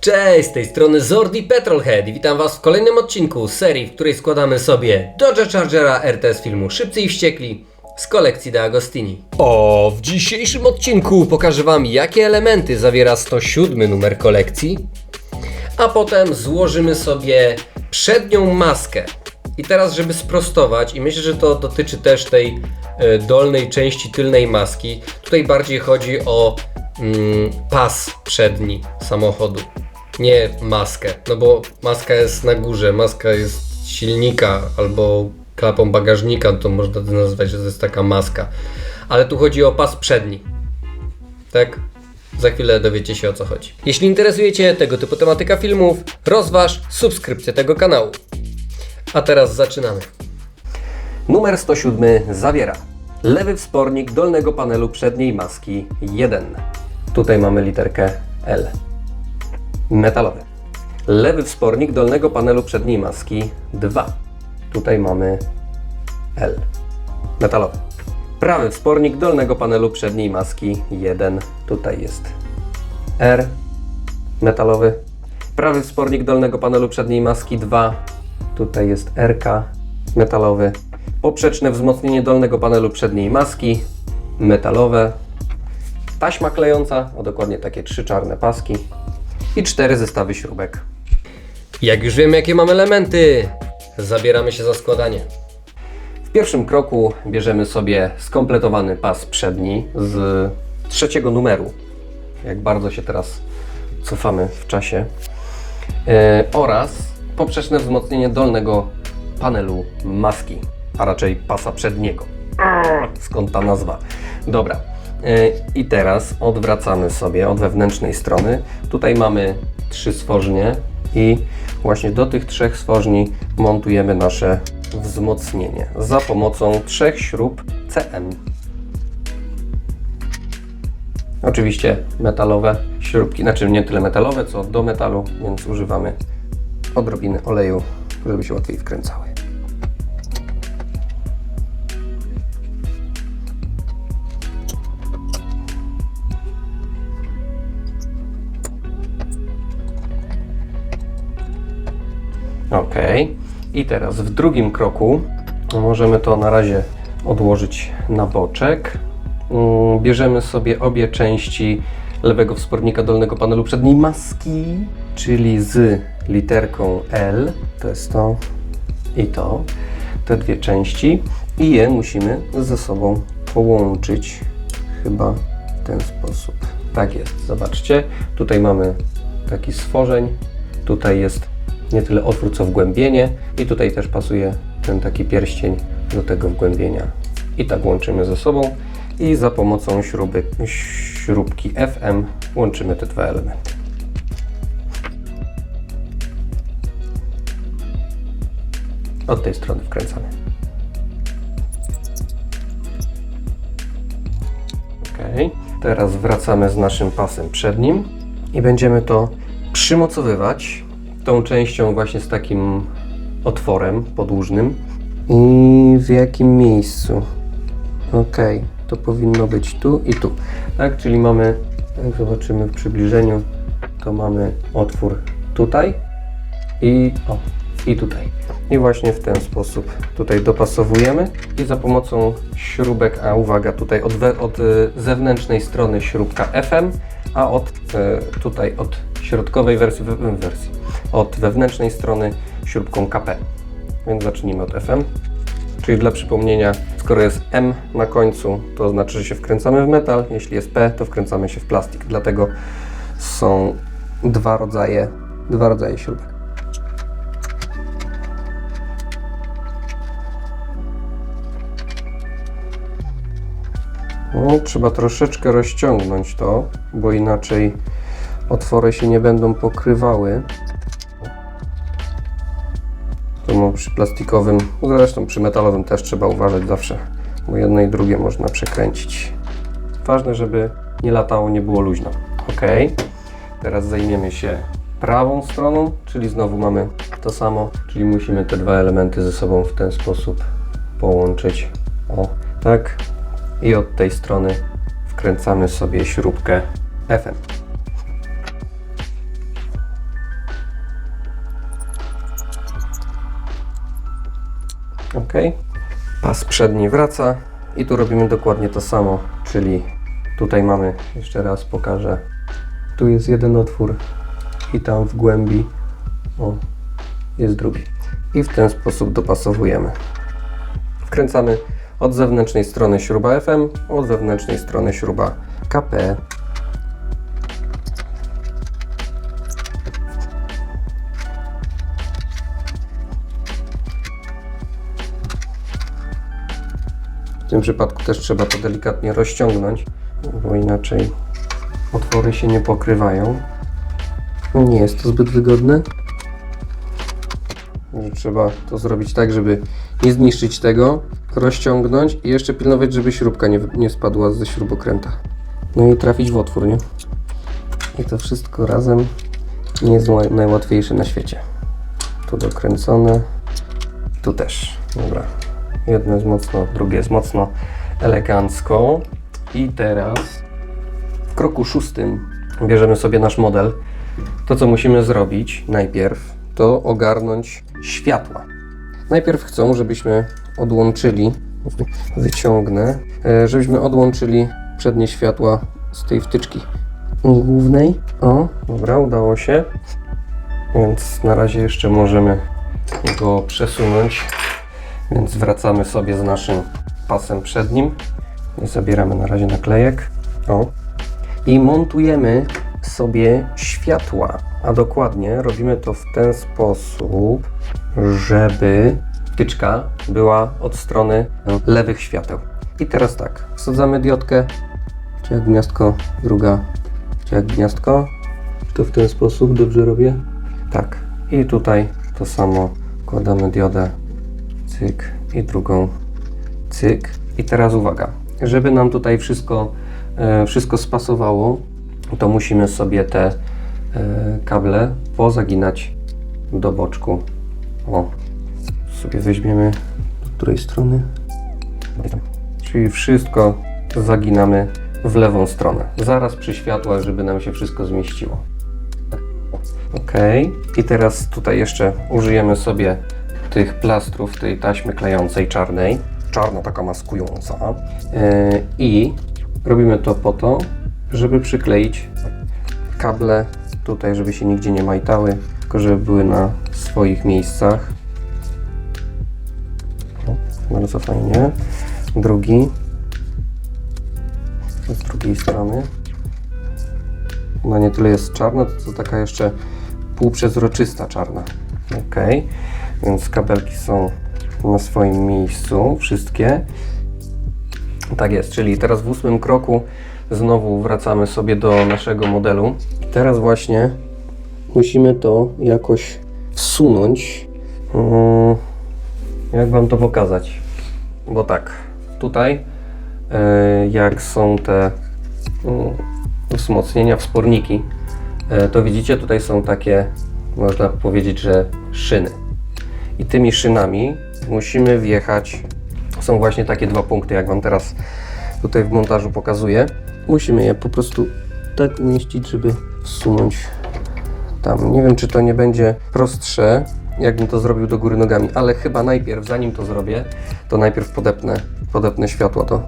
Cześć, z tej strony Zordi Petrolhead i witam Was w kolejnym odcinku serii, w której składamy sobie Dodge Chargera RTS filmu Szybcy i Wściekli z kolekcji De Agostini. O, w dzisiejszym odcinku pokażę Wam, jakie elementy zawiera 107 numer kolekcji, a potem złożymy sobie przednią maskę. I teraz, żeby sprostować, i myślę, że to dotyczy też tej e, dolnej części tylnej maski, tutaj bardziej chodzi o mm, pas przedni samochodu, nie maskę. No bo maska jest na górze, maska jest silnika albo klapą bagażnika, to można to nazwać, że to jest taka maska. Ale tu chodzi o pas przedni. Tak? Za chwilę dowiecie się o co chodzi. Jeśli interesujecie tego typu tematyka filmów, rozważ subskrypcję tego kanału. A teraz zaczynamy. Numer 107 zawiera lewy wspornik dolnego panelu przedniej maski 1. Tutaj mamy literkę L. Metalowy. Lewy wspornik dolnego panelu przedniej maski 2. Tutaj mamy L. Metalowy. Prawy wspornik dolnego panelu przedniej maski 1. Tutaj jest R. Metalowy. Prawy wspornik dolnego panelu przedniej maski 2. Tutaj jest RK. Metalowy. Poprzeczne wzmocnienie dolnego panelu przedniej maski. Metalowe. Taśma klejąca, o dokładnie takie trzy czarne paski. I cztery zestawy śrubek. Jak już wiemy, jakie mamy elementy, zabieramy się za składanie. W pierwszym kroku bierzemy sobie skompletowany pas przedni z trzeciego numeru. Jak bardzo się teraz cofamy w czasie. E, oraz poprzeczne wzmocnienie dolnego panelu maski, a raczej pasa przedniego. Skąd ta nazwa? Dobra. E, I teraz odwracamy sobie od wewnętrznej strony. Tutaj mamy trzy stworznie i właśnie do tych trzech stworzni montujemy nasze wzmocnienie za pomocą trzech śrub CM. Oczywiście metalowe śrubki, znaczy nie tyle metalowe, co do metalu, więc używamy odrobiny oleju, żeby się łatwiej wkręcały. Ok. I teraz w drugim kroku możemy to na razie odłożyć na boczek. Mm, Bierzemy sobie obie części lewego wspornika dolnego panelu przedniej maski, czyli z literką L, to jest to i to, te dwie części i je musimy ze sobą połączyć chyba w ten sposób. Tak jest, zobaczcie, tutaj mamy taki stworzeń, tutaj jest nie tyle otwór, co wgłębienie i tutaj też pasuje ten taki pierścień do tego wgłębienia. I tak łączymy ze sobą i za pomocą śruby, śrubki FM łączymy te dwa elementy. Od tej strony wkręcamy. Ok. Teraz wracamy z naszym pasem przednim i będziemy to przymocowywać tą częścią właśnie z takim otworem podłużnym. I w jakim miejscu? Ok, to powinno być tu i tu. Tak, czyli mamy, jak zobaczymy w przybliżeniu, to mamy otwór tutaj i o, i tutaj. I właśnie w ten sposób tutaj dopasowujemy i za pomocą śrubek, a uwaga, tutaj od, od y, zewnętrznej strony śrubka FM, a od y, tutaj od środkowej wersji, we- wersji, od wewnętrznej strony śrubką KP. Więc zacznijmy od FM. Czyli dla przypomnienia, skoro jest M na końcu, to znaczy, że się wkręcamy w metal, jeśli jest P, to wkręcamy się w plastik. Dlatego są dwa rodzaje, dwa rodzaje śrubek. No, trzeba troszeczkę rozciągnąć to, bo inaczej otwory się nie będą pokrywały. Przy plastikowym, zresztą przy metalowym też trzeba uważać zawsze, bo jedno i drugie można przekręcić. Ważne, żeby nie latało, nie było luźno. Ok. Teraz zajmiemy się prawą stroną, czyli znowu mamy to samo, czyli musimy te dwa elementy ze sobą w ten sposób połączyć. O, tak. I od tej strony wkręcamy sobie śrubkę FM. Ok. Pas przedni wraca i tu robimy dokładnie to samo, czyli tutaj mamy, jeszcze raz pokażę, tu jest jeden otwór i tam w głębi o, jest drugi. I w ten sposób dopasowujemy. Wkręcamy od zewnętrznej strony śruba FM, od wewnętrznej strony śruba KP. W tym przypadku też trzeba to delikatnie rozciągnąć, bo inaczej otwory się nie pokrywają. Nie jest to zbyt wygodne. Trzeba to zrobić tak, żeby nie zniszczyć tego, rozciągnąć i jeszcze pilnować, żeby śrubka nie, nie spadła ze śrubokręta. No i trafić w otwór, nie? I to wszystko razem nie jest naj- najłatwiejsze na świecie. Tu dokręcone, tu też. Dobra. Jedno jest mocno, drugie jest mocno elegancko. I teraz w kroku szóstym bierzemy sobie nasz model. To, co musimy zrobić najpierw, to ogarnąć światła. Najpierw chcą, żebyśmy odłączyli, wyciągnę, e, żebyśmy odłączyli przednie światła z tej wtyczki głównej. O, dobra, udało się. Więc na razie jeszcze możemy go przesunąć. Więc wracamy sobie z naszym pasem przednim. Nie zabieramy na razie naklejek. O. I montujemy sobie światła. A dokładnie robimy to w ten sposób, żeby wtyczka była od strony lewych świateł. I teraz tak, wsadzamy diodkę, jak gniazdko, druga, jak gniazdko. To w ten sposób dobrze robię? Tak. I tutaj to samo wkładamy diodę, cyk i drugą, cyk. I teraz uwaga, żeby nam tutaj wszystko, e, wszystko spasowało, to musimy sobie te e, kable pozaginać do boczku. O, sobie weźmiemy do której strony? Czyli wszystko zaginamy w lewą stronę. Zaraz przy światłach, żeby nam się wszystko zmieściło. Ok. I teraz tutaj jeszcze użyjemy sobie tych plastrów, tej taśmy klejącej czarnej. Czarna taka maskująca. Yy, I robimy to po to, żeby przykleić kable tutaj, żeby się nigdzie nie majtały, tylko żeby były na swoich miejscach. O, bardzo fajnie. Drugi. Z drugiej strony. Ona nie tyle jest czarna, to, to taka jeszcze półprzezroczysta czarna. Ok, więc kabelki są na swoim miejscu, wszystkie. Tak jest, czyli teraz w ósmym kroku znowu wracamy sobie do naszego modelu. Teraz właśnie musimy to jakoś wsunąć. Mm, Jak Wam to pokazać? Bo tak, tutaj e, jak są te mm, wzmocnienia, wsporniki, e, to widzicie tutaj są takie, można powiedzieć, że szyny. I tymi szynami musimy wjechać. Są właśnie takie dwa punkty, jak Wam teraz tutaj w montażu pokazuję. Musimy je po prostu tak umieścić, żeby wsunąć tam. Nie wiem, czy to nie będzie prostsze, jakbym to zrobił do góry nogami, ale chyba najpierw, zanim to zrobię, to najpierw podepnę, podepnę światła do,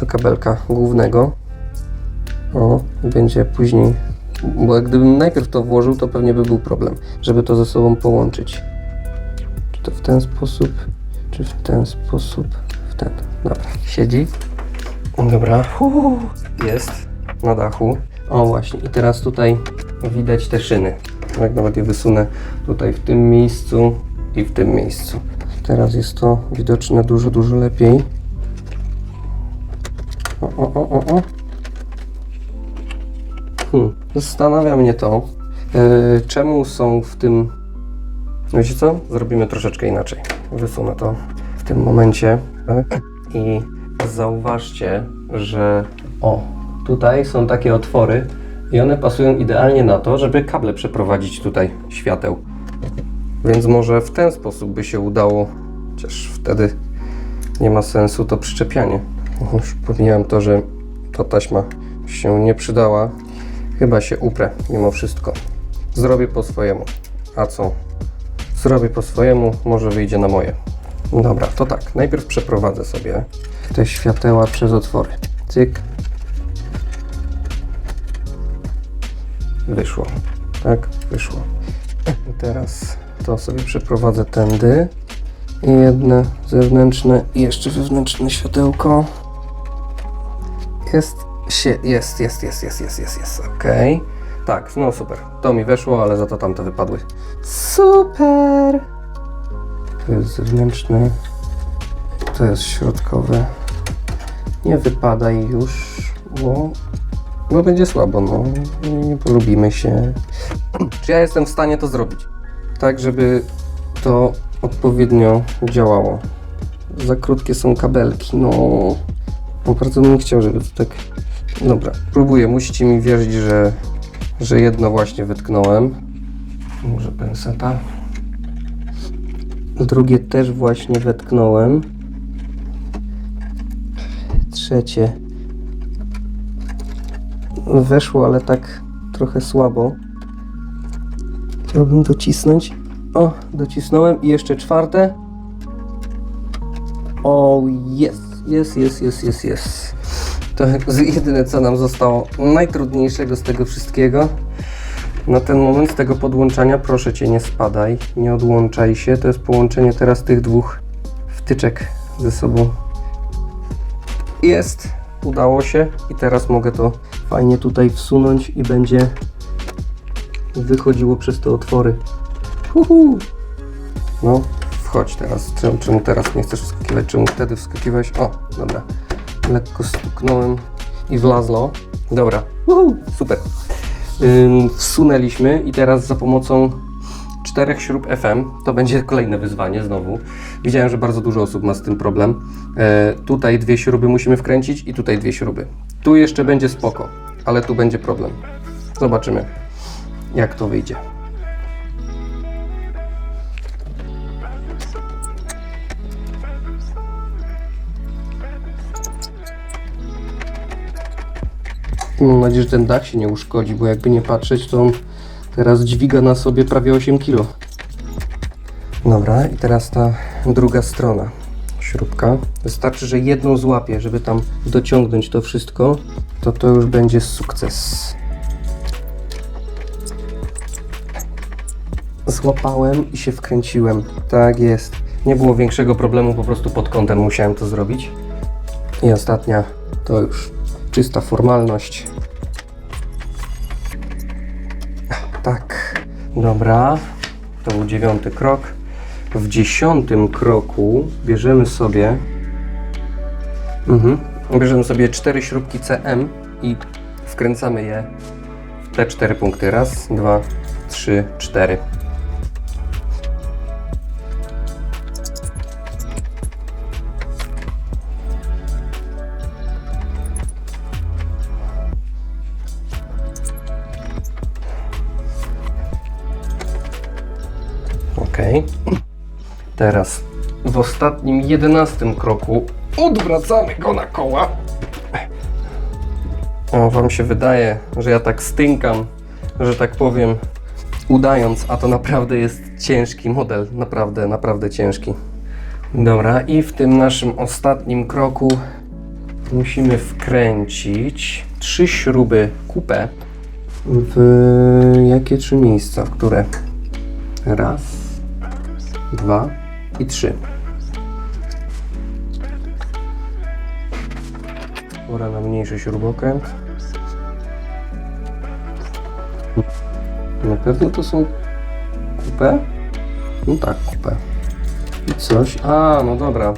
do kabelka głównego. O, będzie później, bo gdybym najpierw to włożył, to pewnie by był problem, żeby to ze sobą połączyć. To w ten sposób, czy w ten sposób, w ten. Dobra, siedzi. Dobra, Uuu, jest na dachu. O właśnie, i teraz tutaj widać te szyny. Jak nawet je wysunę tutaj w tym miejscu i w tym miejscu. Teraz jest to widoczne dużo, dużo lepiej. O, o, o, o, o. Hmm. Zastanawia mnie to, e, czemu są w tym. Wiecie co? Zrobimy troszeczkę inaczej. Wysunę to w tym momencie. Tak? I zauważcie, że o, tutaj są takie otwory i one pasują idealnie na to, żeby kable przeprowadzić tutaj świateł. Więc może w ten sposób by się udało, chociaż wtedy nie ma sensu to przyczepianie. Już pomijam to, że ta taśma się nie przydała. Chyba się uprę mimo wszystko. Zrobię po swojemu. A co? Zrobię po swojemu, może wyjdzie na moje. Dobra, to tak. Najpierw przeprowadzę sobie te świateła przez otwory. Cyk. Wyszło. Tak, wyszło. I teraz to sobie przeprowadzę tędy. Jedne zewnętrzne i jeszcze wewnętrzne światełko. Jest, się, jest, jest, jest, jest, jest, jest, jest, okej. Tak, no super. To mi weszło, ale za to tamte wypadły. Super! To jest zewnętrzny, to jest środkowe. Nie wypadaj już, bo, bo będzie słabo, no. Nie, nie polubimy się. Czy ja jestem w stanie to zrobić? Tak, żeby to odpowiednio działało. Za krótkie są kabelki, no. Bo bardzo bym chciał, żeby to tak... Dobra, próbuję. Musicie mi wierzyć, że, że jedno właśnie wytknąłem. Może penseta. Drugie też właśnie wetknąłem. Trzecie. Weszło, ale tak trochę słabo. Chciałbym docisnąć. O, docisnąłem. I jeszcze czwarte. O, jest, jest, jest, jest, jest, jest. To jedyne, co nam zostało najtrudniejszego z tego wszystkiego. Na ten moment tego podłączania, proszę Cię, nie spadaj, nie odłączaj się. To jest połączenie teraz tych dwóch wtyczek ze sobą. Jest, udało się i teraz mogę to fajnie tutaj wsunąć i będzie wychodziło przez te otwory. Uhu. No, wchodź teraz. Czemu, czemu teraz nie chcesz wskakiwać? Czemu wtedy wskakiwałeś? O, dobra. Lekko stuknąłem i wlazło. Dobra, Uhu, super. Ym, wsunęliśmy i teraz za pomocą czterech śrub FM, to będzie kolejne wyzwanie znowu. Widziałem, że bardzo dużo osób ma z tym problem. E, tutaj dwie śruby musimy wkręcić i tutaj dwie śruby. Tu jeszcze będzie spoko, ale tu będzie problem. Zobaczymy, jak to wyjdzie. Mam nadzieję, że ten dach się nie uszkodzi, bo jakby nie patrzeć, to on teraz dźwiga na sobie prawie 8 kg. Dobra, i teraz ta druga strona. Śrubka. Wystarczy, że jedną złapię, żeby tam dociągnąć to wszystko, to to już będzie sukces. Złapałem i się wkręciłem. Tak jest. Nie było większego problemu, po prostu pod kątem musiałem to zrobić. I ostatnia to już czysta formalność. Tak, dobra. To był dziewiąty krok. W dziesiątym kroku bierzemy sobie. Mhm. Bierzemy sobie cztery śrubki CM i wkręcamy je w te cztery punkty. Raz, dwa, trzy, cztery. Teraz w ostatnim, jedenastym kroku odwracamy go na koła. O, wam się wydaje, że ja tak stynkam, że tak powiem, udając, a to naprawdę jest ciężki model. Naprawdę, naprawdę ciężki. Dobra, i w tym naszym ostatnim kroku musimy wkręcić trzy śruby kupę w jakie trzy miejsca? W które? Raz, dwa i trzy. Pora na mniejszy śrubokręt. Na pewno to są kupę? No tak, kupę. I coś. A, no dobra.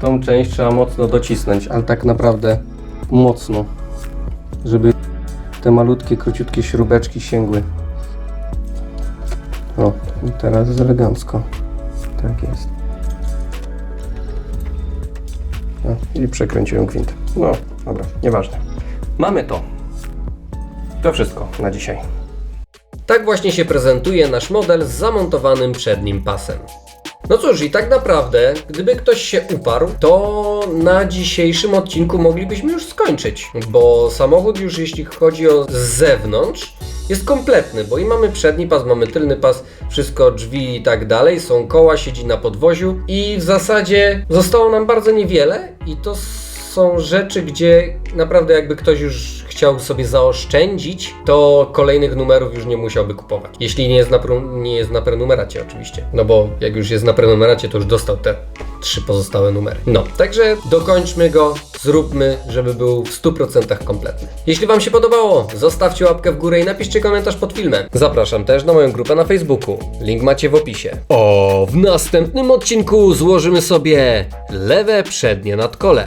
Tą część trzeba mocno docisnąć, ale tak naprawdę mocno, żeby te malutkie, króciutkie śrubeczki sięgły. O, i teraz elegancko. Tak jest. O, I przekręciłem gwint. No, dobra, nieważne. Mamy to. To wszystko na dzisiaj. Tak właśnie się prezentuje nasz model z zamontowanym przednim pasem. No cóż, i tak naprawdę, gdyby ktoś się uparł, to na dzisiejszym odcinku moglibyśmy już skończyć, bo samochód już jeśli chodzi o z zewnątrz, jest kompletny, bo i mamy przedni pas, mamy tylny pas, wszystko, drzwi i tak dalej, są koła, siedzi na podwoziu i w zasadzie zostało nam bardzo niewiele i to są rzeczy, gdzie naprawdę jakby ktoś już chciał sobie zaoszczędzić, to kolejnych numerów już nie musiałby kupować. Jeśli nie jest na, nie jest na prenumeracie oczywiście. No bo jak już jest na prenumeracie, to już dostał te trzy pozostałe numery. No, także dokończmy go, zróbmy, żeby był w 100% kompletny. Jeśli Wam się podobało, zostawcie łapkę w górę i napiszcie komentarz pod filmem. Zapraszam też na moją grupę na Facebooku. Link macie w opisie. O, w następnym odcinku złożymy sobie lewe przednie nadkole.